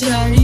sorry.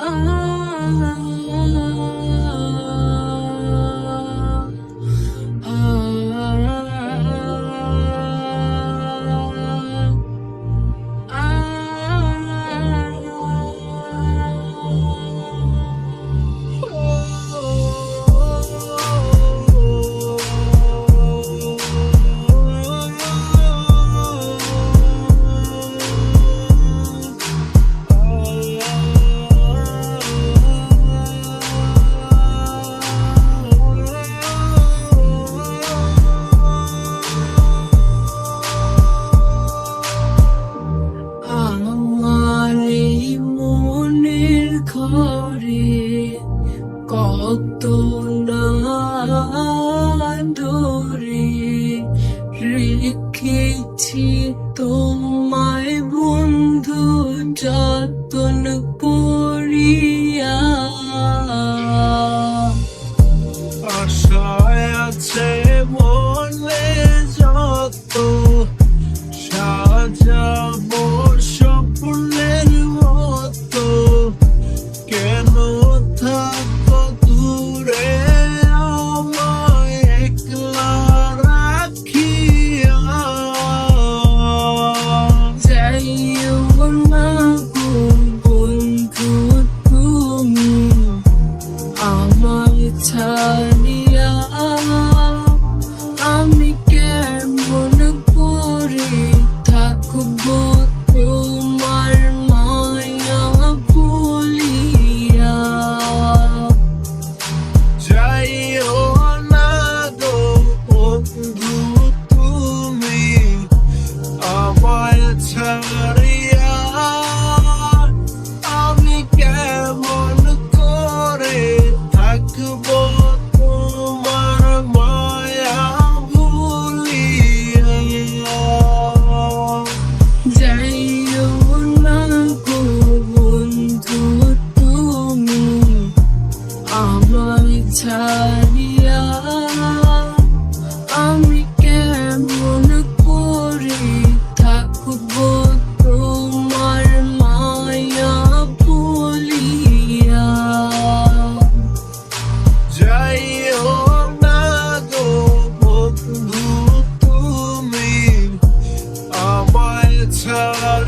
Oh. রে কত নাডরে রেখেছি তোমায় বন্ধু যতন পুর আমি আমি কেমন করি থাকব তোমার মায়া বলিয়া। যাইও না বন্ধু তুমি আমায় ছাড়